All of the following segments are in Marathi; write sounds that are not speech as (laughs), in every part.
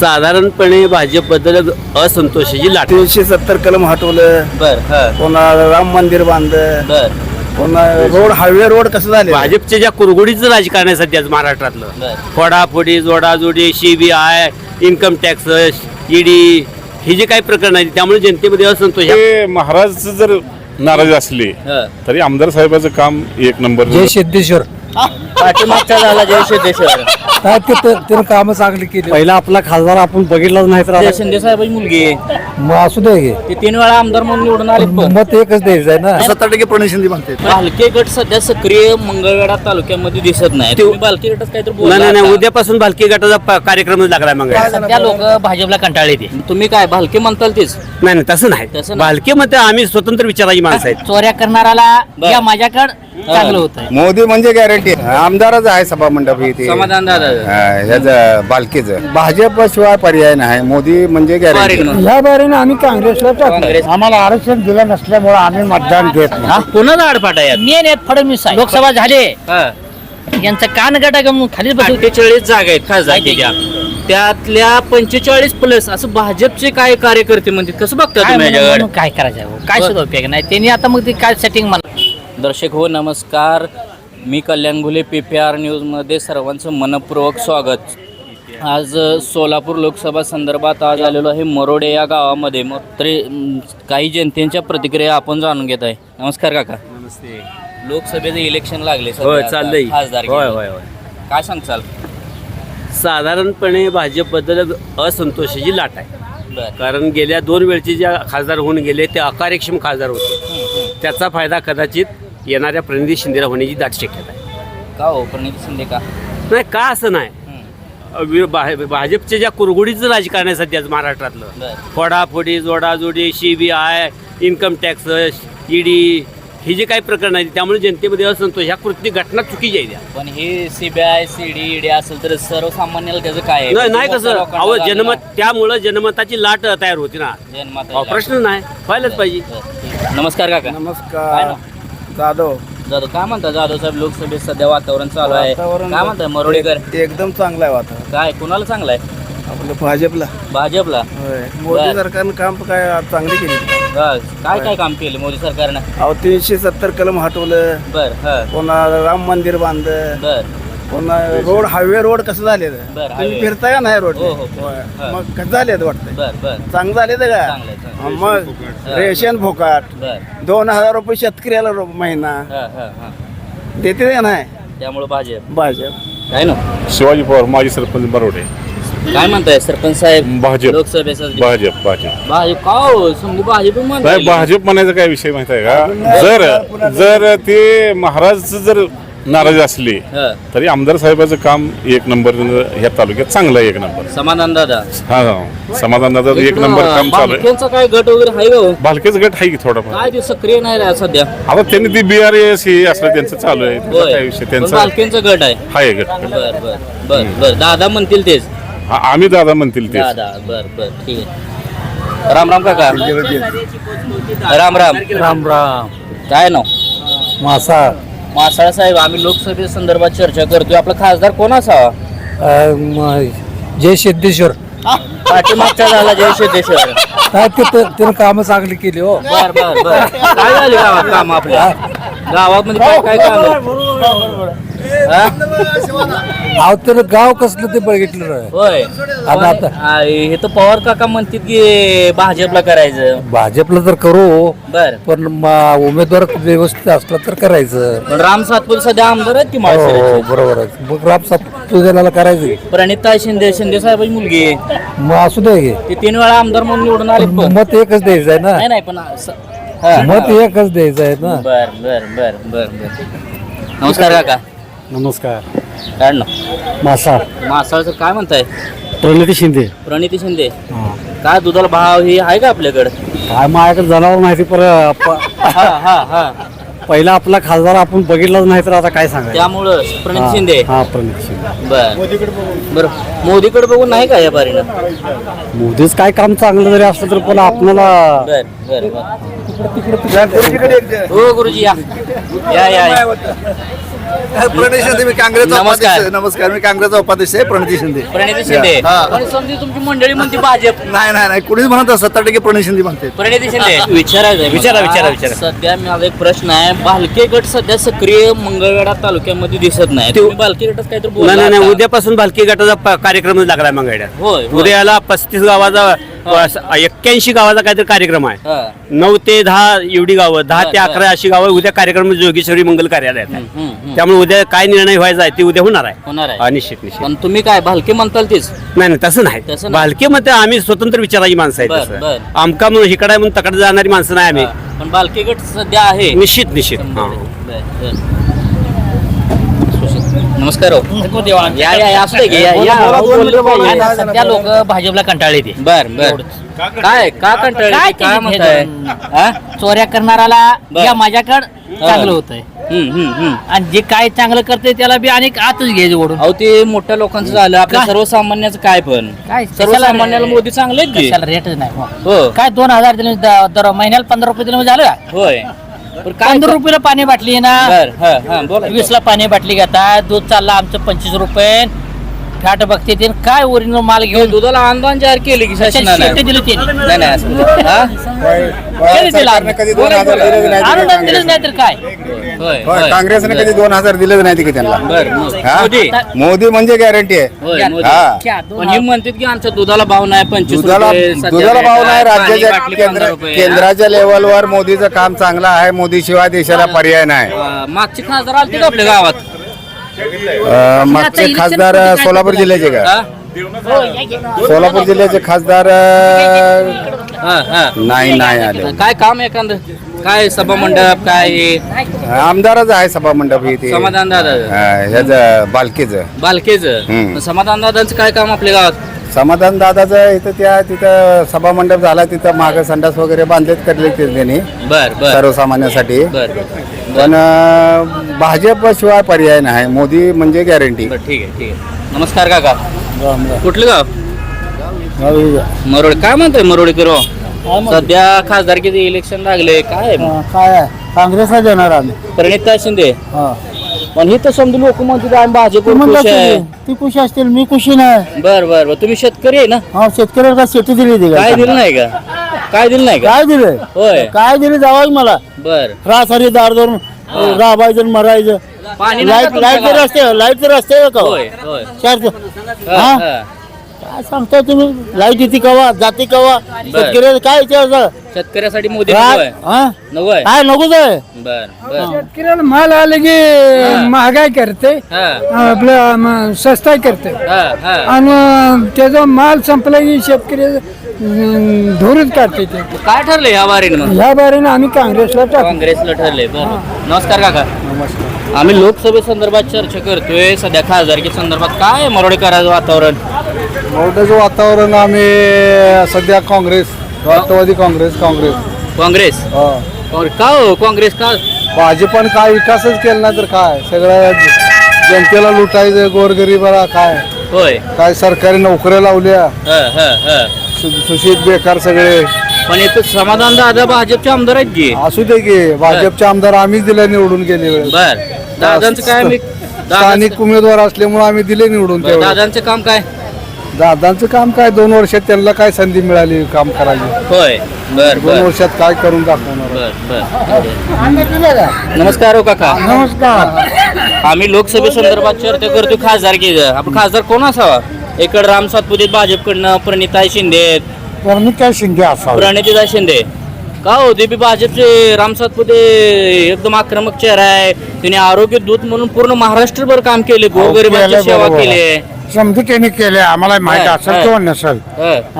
साधारणपणे भाजपबद्दल असंतोषाची लाट. तीनशे सत्तर कलम हटवलं. बर पुन्हा राम मंदिर बांधलं. बर. पुन्हा रोड हायवे रोड कसं झाले? भाजपच्या ज्या कुरगुडीचं राजकारण आहे सध्या माझ्यातलं फोडाफोडी जोडाजोडी सीबीआय इन्कम टॅक्स ईडी हे जे काही प्रकरण आहे त्यामुळे जनतेमध्ये असंतोष आहे. ते महाराज जर नाराज असले हं. तरी आमदार साहेबाचं काम एक नंबर जय सिद्धेश्वर. पाठीमागचा झाला जय सिद्धेश्वर. काय ते त्यानं कामं चांगली केली. पहिला आपला खासदार आपण बघितलाच नाही तर आता- शिंदे साहेबांची मुलगी आहे. मग असू दे की. ते तीन वेळा आमदार म्हणून निवडून आले पण. मत एकच द्यायचं आहे ना. सत्तर टक्के प्रणय शिंदे म्हणते. भालके गट सध्या सक्रिय मंगळवेढा तालुक्यामध्ये दिसत नाही. तुम्ही भालके गटच काहीतरी नाही नाही उद्यापासून भालकी गटाचा प- कार्यक्रमच लागलाय मग सध्या लोक भाजपला कंटाळले ते. तुम्ही काय भालके म्हणताल तेच? नाही नाही तसं नाही. तसं नाही. भालके मध्ये आम्ही स्वतंत्र विचाराची माणसं आहेत. चोऱ्या करणाराला या माझ्याकडे चांगलं होत आहे मोदी म्हणजे गॅरंटी आमदारच आहे सभा मंडप इथे. समाधान दादा. ह्याचं बालकीचं. भाजप शिवाय पर्याय नाही. मोदी म्हणजे गॅरंटी या बारीने आम्ही काँग्रेसला. टाकतो. आम्हाला आरक्षण दिलं नसल्यामुळे आम्ही मतदान घेत नाही. पुन्हा आडपाट आहे मेन आहेत फडणवीस लोकसभा झाले. यांचं कान गटा घेऊन खाली अठ्ठेचाळीस जागा आहेत. खासदारकीच्या त्यातल्या पंचेचाळीस प्लस असं भाजपचे काय कार्यकर्ते म्हणतात? कसं बघता तुम्ही याच्याकडे काय करायचं? आहे हो? काय सुद्धा उपयोग नाही. त्यांनी आता मग ते काय सेटिंग मला दर्शक हो नमस्कार. मी Kalyan Ghule P P R न्यूजमध्ये सर्वांचं मनपूर्वक स्वागत. आज सोलापूर लोकसभा संदर्भात आज आलेलो आहे मरोडे या गावामध्ये. मग तरी काही जनतेच्या प्रतिक्रिया आपण जाणून घेत आहे. नमस्कार काका. नमस्ते. लोकसभेचं इलेक्शन लागले होय चाललंय. खासदार होय होय होय. काय सांगचाल साधारणपणे भाजपबद्दल असंतोषाची लाट आहे. कारण गेल्या दोन वेळचे ज्या खासदार होऊन गेले ते अकार्यक्षम खासदार होते. त्याचा फायदा कदाचित येणाऱ्या प्रणिधी शिंदेला होण्याची दाट शक्यता आहे. का हो? प्रणिती शिंदे का? नाही का असं नाही. वि- भा- भाजपच्या ज्या कुरगुडीचं राजकारण आहे सध्या महाराष्ट्रातलं. बर. फोडाफोडी जोडाजोडी सीबीआय इन्कम टॅक्स ईडी हे जे काही प्रकरण आहे त्यामुळे जनतेमध्ये असंतोष. ह्या कृती घटना चुकीची आहे त्या. पण हे सीबीआय सीडी ईडी असेल तर सर्वसामान्याला त्याचं काय आहे? नाही नाही कसं? लोकांना अहो जनमत त्यामुळं जनमताची लाट तयार होती ना. जनमत अहो, प्रश्न नाही. व्हायलाच पाहिजे. नमस्कार काका. नमस्कार? जाधव. जाधव काय म्हणता जाधव साहेब? लोकसभेत सध्या वातावरण चालू आहे. वातावरण- काय म्हणताय मरोडेकर एकदम चांगला आहे वातावरण. काय कुणाला चांगलं आहे? आपलं भाजपला. भाजपला? होय. मोदी. सरकारनं काम काय चांगली केली? हा, काय काय काम केलं मोदी सरकारनं? अहो तीनशे सत्तर कलम हटवलं. बर हा. पुन्हा राम मंदिर बांधलं. बर. पुन्हा रोड हायवे रोड कसं झाले बर, तुम्ही highway. फिरताय का नाही रोड? हो, हो, हो. हा. मग कसं झाले बर बर. चांगलं झाले का? चांगलं आहे, चांगलं हा, मग रेशन फुकाट. बर. दोन हजार रुपये शेतकऱ्याला रो- महिना. हा हा हा. देते का नाही? त्यामुळे भाजप. भाजप. काय ना? शिवाजी पवार माजी सरपंच बरोडे. काय म्हणताय सरपंच साहेब? भाजप. लोकसभेचा भाजप भाजप. भाजप का हो? समजू भाजप म्हणता नाही भाजप म्हणायचा काय विषय माहिती आहे का? जर जर ते महाराज जर नाराज असले हा. तरी आमदार साहेबाचं काम एक नंबर ह्या तालुक्यात चांगलं आहे एक नंबर. समाधान दादा. हा हा. समाधान दादा एक नंबर काम चालू आहे. काय गट वगैरे आहे का हो? भालकेच गट आहे की थोडाफार? काय ते सक्रिय नाही राहत सध्या. आता त्यांनी ती बी आर एस हे असलं त्यांचं चालू आहे. त्याचा होय. काय विषय? पण त्यांचा भालकेंचा गट आहे. आहे गट. बर बर बर बर दादा म्हणतील तेच. हा, आम्ही दादा म्हणतील ते दादा बर बर ठीक आहे. राम राम काका. राम राम. राम राम. काय नाव? मासा. मासाळ साहेब आम्ही लोकसभे संदर्भात चर्चा करतोय. आपला खासदार कोण असावा? अं, म- जय सिद्धेश्वर. पाठीमागचा झाला जय सिद्धेश्वर. काय ते ते- त्यानं कामं चांगली केली हो. बर बर बर. काय झाले गावात काम आपल्या? गावामध्ये काय काय काम? हा? अहो गाव कसलं ते बघितलं. होय. आता- आता. आ, हे तर पवार काका म्हणतात की भाजपला करायचं. भाजपला तर करू बर. पण म- उमेदवार व्यवस्थित असला तर करायचं. पण राम सातपुते सध्या आमदार आहेत की हो माळशिरसचे. हो, बरोबर आहे. मग राम तुझ्याला करायचं प्रणिता शिंदे शिंदे साहेबांची मुलगी आहे. मग असू दे की. ते तीन वेळा आमदार म्हणून निवडून आले पण मत एकच द्यायचं आहे ना. नाही नाही पण असं- हा. मत एकच द्यायचं आहे ना. बर बर बर बर बर. नमस्कार काका. नमस्कार. ना मासा मासाळचं काय म्हणताय? प्रणिती शिंदे. प्रणिती शिंदे. काय दुधाला भाव हे आहे का आपल्याकडे? काय माझ्याकडे जनावर माहिती पर हा हा हा. पहिला आपला खासदार आपण बघितलाच नाही तर आता काय सांगायचं? त्यामुळं प्रणिती शिंदे. हा प्रणिती शिंदे. बर. बर. मोदीकडे बघून नाही का या बारीनं? मोदीच काय काम चांगलं जरी असलं तर पण आपल्याला बर बर बर. हो गुरुजी या. या या या. प्रणिती शिंदे मी काँग्रेसचा नमस्कार. उपाध्यक्ष आहे. नमस्कार मी काँग्रेसचा उपाध्यक्ष आहे प्रणिती शिंदे प्रणिती शिंदे हा. पण समजी तुमची मंडळी म्हणते भाजप नाही नाही नाही कुणीच म्हणत सत्तर टक्के प्रणिती शिंदे म्हणते प्रणिती शिंदे (laughs) विचारायचं विचारा, विचारा, विचारा. सध्या माझा एक प्रश्न आहे भालके गट सध्या सक्रिय मंगळवेढा तालुक्यामध्ये दिसत नाही तुम्ही भालके गटात काहीतरी बोलला नाही नाही आता. उद्यापासून भालकी गटाचा प- कार्यक्रमच लागलाय मंगळ्यात होय होय. उद्याला पस्तीस गावाचा एक्क्याऐंशी गावाचा काहीतरी कार्यक्रम आहे. नऊ ते दहा एवढी गावं दहा ते. अकरा अशी गावं उद्या कार्यक्रम जोगेश्वरी मंगल कार्यालयात आहे. त्यामुळे उद्या काय निर्णय व्हायचा आहे ते उद्या होणार आहे. होणार आहे. हा, निश्चित निश्चित. पण तुम्ही काय भालके म्हणताल तीच? नाही नाही तसं नाही. भालके मध्ये आम्ही स्वतंत्र विचाराची माणसं आहेत आमका म्हणून इकडे म्हणून तकडे जाणारी माणसं नाही आम्ही. पण भालके गट सध्या आहे. निश्चित निश्चित. नमस्कार हो. या या या, असू दे की, या या. आता सध्या लोक भाजपला कंटाळले ते. बर बर. काय का कंटाळ काय काय म्हणताय? हा? चोऱ्या करणाराला बर. या माझ्याकडं चांगलं होतंय. हम्म, हम्म, हम्म. आणि जे काय चांगलं करते त्याला बी अनेक आतच घ्यायचे ओढून अहो ते मोठ्या लोकांचं झालं. आपल्या काय? सर्वसामान्याचं काय पण? काय? सर्वसामान्याला मोदी चांगले आहेत की? कशाला रेटच नाही? हो. हो. काय दोन हजार दिले द- दर महिन्याला पंधरा रुपये दिले म्हणजे झालं का? होय. पण काय पंधरा रुपयाला पाणी बाटली आहे ना? बर हा हा बोला. वीस ला पाणी बाटली घेतात दूध चाललं आमचं पंचवीस रुपये फॅट बघते ते काय ओरिजिनल माल घेऊन दुधाला अनुदान जाहीर केले की शासनाने शेट्टी दिली ते नाही नाही असं नाही. हा? केली ते लाभ. कधी दोन हजार दिलेच नाही ते अनुदान दिलंच नाही तर काय होय होय, होय. काँग्रेसने कधी दोन हजार दिलेच नाही की त्यांना बर. हा? मोदी मोदी म्हणजे गॅरंटी आहे होय मोदी हा क्या, दोन पण हे म्हणतात की आमच्या दुधाला भाव नाही पंचवीस दुधाला रुपये सध्या दुधाला भाव नाही आहे. पाणी राज्याच्या बाटली केंद्र पंधरा रुपये. केंद्राच्या लेवलवर मोदीचं काम चांगलं आहे मोदी शिवाय देशाला पर्याय नाही मागचे खासदार आलते का आपल्या गावात मागचे खासदार सोलापूर जिल्ह्याचे का हा? सोलापूर जिल्ह्याचे खासदार हा, हा. नाही नाही आले. काय काम आहे एखादं? काय सभा मंडप काय हे? आमदारच आहे सभा मंडप ही ते समाधान दादा. ह्याच बालकीच. बालकेच? हम्म. समाधान दादांचं काय काम आपल्या गावात? समाधान दादाचं इथं त्या तिथं सभा मंडप झाला तिथं माग संडास वगैरे बांधलेत करले ते त्यांनी. बर बर. सर्वसामान्यांसाठी. बर पण अं, भाजप शिवाय पर्याय नाही. मोदी म्हणजे गॅरंटी बर ठीक आहे ठीक आहे. नमस्कार काका. कुठलं गाव? मरोड काय म्हणतोय मरोडकर हो? सध्या खासदारकीचे इलेक्शन लागले? काय? काय काँग्रेसला देणार आम्ही. प्रणिता शिंदे? पण हे तर समजून लोक म्हणतात आम्ही भाजप ती खुशी असतील मी खुशी नाही. बर बर बर. तुम्ही शेतकरी आहे ना? हा शेतकऱ्याला काय शेती दिली ती काय दिलं नाही का? काय दिलं नाही का? काय दिले? होय. काय दिले जावाच मला? बर. रासारी दार धरून राबायचं मरायचं. पाणी नाही लाइट का लाइट तुमच्या रस्ते लाइट रस्ते आहे का? होय होय. चार हा, हा? काय सांगताय तुम्ही? लाइट येते कवा? जाते कवा? शेतकऱ्याला काय विचारता शेतकऱ्यासाठी मोदी नको आहे. हा? नको आहे. काय नकोच आहे? बर बर. शेतकऱ्याला माल आले की महागाई करते. हा. आपलं म, सस्ताई करते. हा हा. आणि त्याचा माल संपला की शेतकरी अं, धुरूच काढते ते. काय ठरलंय या वारीनं मग? ह्या बारीने आम्ही काँग्रेसला टाकू. काँग्रेसला ठरले बरं. नमस्कार काका. नमस्कार. आम्ही लोकसभेसंदर्भात चर्चा करतोय. सध्या खासदारकी संदर्भात काय आहे मरोडेकरांचं वातावरण? मोठ्याचं वातावरण आम्ही सध्या काँग्रेस राष्ट्रवादी काँग्रेस काँग्रेस. काँग्रेस? का हो काँग्रेस का? भाजपन काय विकासच केला नाही तर काय? सगळ्या जनतेला लुटायचं गोरगरीबाला काय? होय. काय सरकारी नोकऱ्या लावल्या? ह, ह, ह. सु- सुशिक्षित बेकार सगळे. पण इथं समाधान दादा भाजपचे आमदार आहेत की? असू दे की भाजपचे आमदार आम्हीच दिले निवडून गेले बर. दादांचं काय मी दादांचं स्थानिक उमेदवार असल्यामुळे आम्ही दिले निवडून बरं, त्यावेळेस. दादांचं काम काय? दादांचं काम काय? दोन वर्षात त्यांना काय संधी मिळाली काम करायची होय. बर दोन बर. वर्षात काय करून दाखवणार? बर बर. नमस्कार हो काका. नमस्कार. आम्ही लोकसभे संदर्भात चर्चा करतो खासदारकी आपण खासदार कोण असावा? इकडे राम सातपुते भाजपकडनं प्रणिताई शिंदे आहेत. तर काय शिंदे असावं. प्रणितीताई शिंदे. का हो? ते बी भाजपचे राम सातपुते एकदम आक्रमक चेहरा आहे. त्याने आरोग्य दूत म्हणून पूर्ण महाराष्ट्रभर काम केले. गोरगरिबांची केलंय सेवा बरोबर. केली आहे. समजू त्यांनी केले आम्हाला माहीत असेल. किंवा नसेल.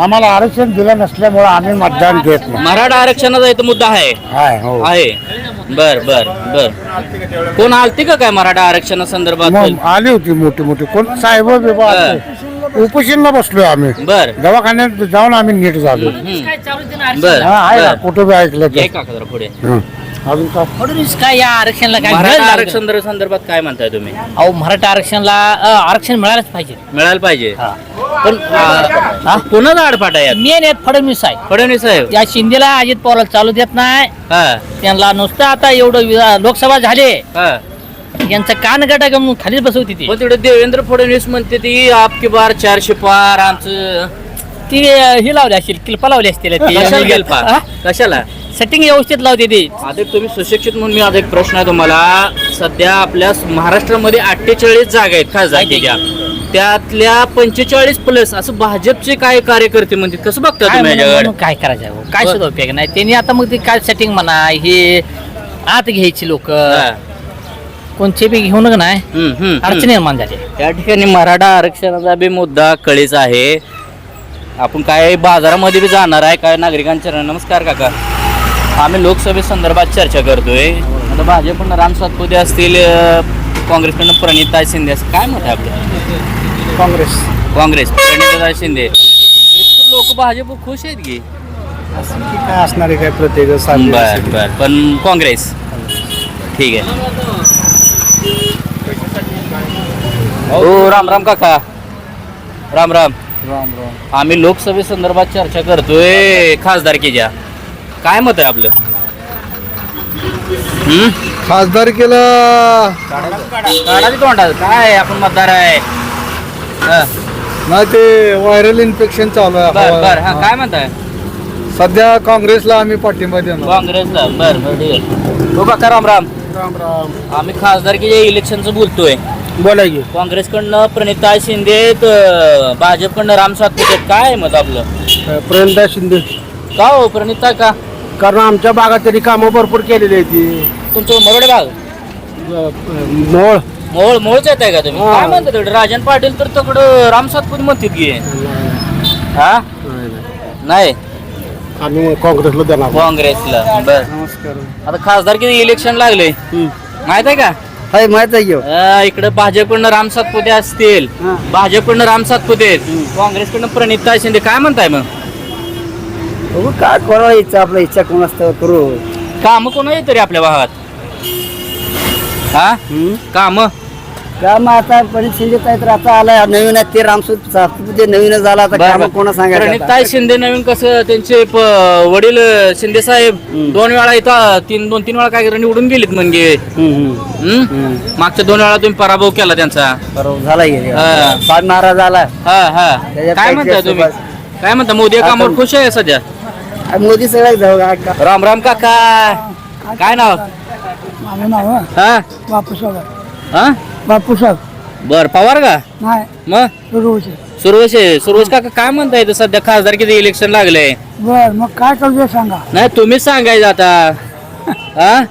आम्हाला आरक्षण दिलं नसल्यामुळे आम्ही मतदान घेत नाही. मराठा आरक्षणाचा इथं मुद्दा आहे. हाय, हो. आहे. बर बर बर. कोण आलते का काय मराठा आरक्षणा संदर्भात? मग आली होती मोठी मोठी. कोण? साहेब बिबा उपोषणला बसलोय आम्ही. बर. दवाखान्यात जाऊन आम्ही नीट झालो. बर हा, आहे ना, बर. कुठं बी ऐकलं घे तर काका जरा पुढे. हं. अजून काय म्हणूनच काय या आरक्षणला काय लागलं? आरक्षण दर- संदर्भात काय म्हणताय तुम्ही? अहो मराठा आरक्षणला अ, आरक्षण मिळालंच पाहिजे. मिळायला पाहिजे. पण आ, कोणाचा आडपाट यात? मेन आहेत फडणवीस आहे फडणवीस साहेब. या शिंदेला अजित पवारला चालू देत नाही. हा. त्यांना नुसतं आता एवढं विधा- लोकसभा झाले. हा. यांचा कान गाडा गमून खालीच बसवती ती. पण तिकडे देवेंद्र फडणवीस म्हणते ती आपकी बार चारशे पार आमचं ती अं, ही लावली असतील किल्पा लावली असतील कशाला गेलपा हा? कशाला? सेटिंग व्यवस्थित लावते ती. आता तुम्ही सुशिक्षित म्हणून मी आता एक प्रश्न आहे तुम्हाला. सध्या आपल्या महाराष्ट्रामध्ये अठ्ठेचाळीस जागा आहेत खासदारकीच्या त्यातल्या पंचेचाळीस प्लस असं भाजपचे काय कार्यकर्ते म्हणतात. कसं बघता काय तुम्ही म्हणून- याच्याकडे म्हणून काय करायचं? हो? काय. सुद्धा उपयोग नाही. त्यांनी आता मग ते काय सेटिंग म्हणा हे आत घ्यायची लोक. हा. कोणचे बी घेऊन नाही हम्म, हम्म, हम्म. अडचण निर्माण झाली. या ठिकाणी मराठा आरक्षणाचा बी मुद्दा कळीच आहे. आपण काय बाजारामध्ये बी जाणार आहे काय नागरिकांच्या नमस्कार काका. आम्ही लोकसभे संदर्भात चर्चा करतोय. आता भाजपकडनं राम सातपुते असतील काँग्रेसकडनं प्रणिता शिंदे असतील काय मत आहे आपलं? काँग्रेस. काँग्रेस प्रणिता शिंदे. लोक भाजप खुश आहेत की? काय असणार आहे काय प्रत्येक बर बर. पण काँग्रेस? ठीक आहे. हो राम राम काका. राम राम. राम राम. आम्ही लोकसभे संदर्भात चर्चा करतोय खासदारकीच्या. काय मत आहे आपलं? हम्म? खासदारकीला काढा की तोंडात काय आपण मतदार आहे? हा, नाही ते व्हायरल इन्फेक्शन चालू आहे. बर बर. हा हवा- काय म्हणताय सध्या काँग्रेसला आम्ही पाठिंबा देणार. काँग्रेसला. बर बर ठीक आहे. हो काका राम राम. राम राम. आम्ही खासदारकीच्या इलेक्शनचं बोलतोय. बोला की. काँग्रेसकडनं प्रणिता शिंदे भाजपकडनं राम सातपुते आहेत. काय आहे मत आपलं? प्रेमदा शिंदे. का हो प्रणिता का? कारण आमच्या भागात त्यांनी कामं भरपूर केलेली आहे ती. तुमचं मरोडे भाग? मोळ. मोहोळ मोहोळच येत आहे का तुम्ही? हा. काय म्हणता तिकडे? राजन पाटील तर तिकडं राम सातपुते म्हणतात की. हा? नाही? आम्ही काँग्रेसला देणार. काँग्रेसला. बर. नमस्कार आता खासदारकी इलेक्शन लागले माहीत आहे का? हाय माहीत आहे घेऊ अं, इकडे भाजपकडनं राम सातपुते असतील. हा. भाजपकडनं राम सातपुते आहेत. काँग्रेसकडनं प्रणिता शिंदे. काय म्हणताय मग? बघू काय करावं इच्छा आपल्या इच्छा कोण असतं? करू. काम कोण आहे तरी आपल्या भागात? हा? काम? काम आता परीक्षा शिंदे काय तर आता आलाय. नवीन आहे ते रामसूत सातपुते नवीन झाला आता काम कोणा सांगायचं प्रणिताई शिंदे नवीन कसं त्यांचे प- वडील शिंदे साहेब दोन वेळा इथं तीन दोन तीन वेळा काय निवडून गेलीत म्हणजे. हम्म? मागच्या दोन वेळा तुम्ही पराभव केला त्यांचा. बरोबर झाला हा. नाराज झाला. हा हा. त्याच्यात काय काही म्हणताय तुम्ही? काय म्हणता मोदी या कामावर खुश आहे सध्या? मोदी सगळ्यात जाऊ का- राम राम काका. काय नाव? माझं नाव हा? हा? बापूसाहेब बर पवार का? नाही. मग? सुरवश सुरवश काका काय म्हणताय इथं सध्या? खासदारकीचं इलेक्शन लागलंय? बर मग काय करू सांगा. नाही तुम्हीच सांगायचं आता. हा?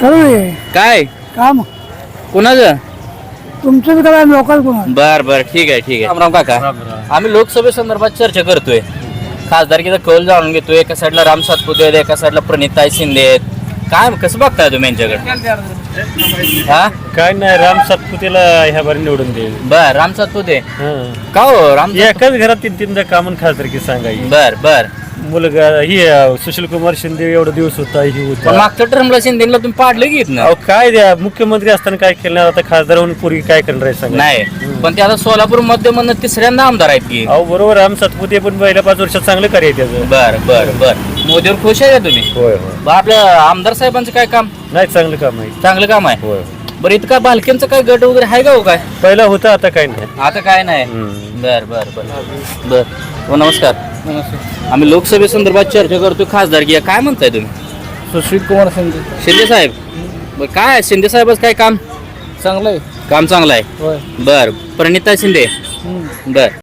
करू ये काय? काम. कुणाचं? तुमचं बी करा लोकल कोण बर बर. ठीक आहे ठीक आहे. राम राम काका. आम्ही लोकसभे संदर्भात चर्चा करतोय. खासदारकीचा कौल जाणून घेतोय. एका साईडला राम सातपुते आहेत एका साईडला प्रणिताई शिंदे आहेत. काय कसं बघताय तुम्ही यांच्याकडे? हा? काय नाही राम सातपुतेला ह्या बारी निवडून दे बर राम सातपुते. का हो राम एकाच घरात तीन तीनदा कामन खासदार की सांगायची. बर बर. मुलगा ही सुशील कुमार शिंदे एवढा दिवस होता ही पण होता मागच्या टर्मला शिंदेला तुम्ही पाडलं की इथनं? अहो काय द्या मुख्यमंत्री असताना काय केलं आता खासदार होऊन पूर्वी काय करणार आहे सांगा. नाही पण ते आता सोलापूरमध्ये म्हणून तिसऱ्यांदा आमदार आहेत की? अहो बरोबर राम सातपुते पण पहिल्या पाच वर्षात चांगलं कार्य आहे त्याचं. बर बर बर. मोदीवर खुश आहे का तुम्ही? होय होय. बरं, आपल्या आमदार साहेबांचं काय काम? नाही चांगलं काम आहे. चांगलं काम आहे. होय. बरं इथं काय बालकेंचं काय गट वगैरे आहे का हो काय? पहिला होता आता काय नाही. आता काय नाही. बर बर बर. बर. हो नमस्कार. नमस्कार आम्ही लोकसभेसंदर्भात चर्चा करतो खासदारकी काय म्हणताय तुम्ही? सुशील कुमार शिंदे. शिंदे साहेब. बर काय शिंदे साहेबच काय काम? चांगलं आहे. काम चांगलं आहे. होय. बर. प्रणिता शिंदे. बर.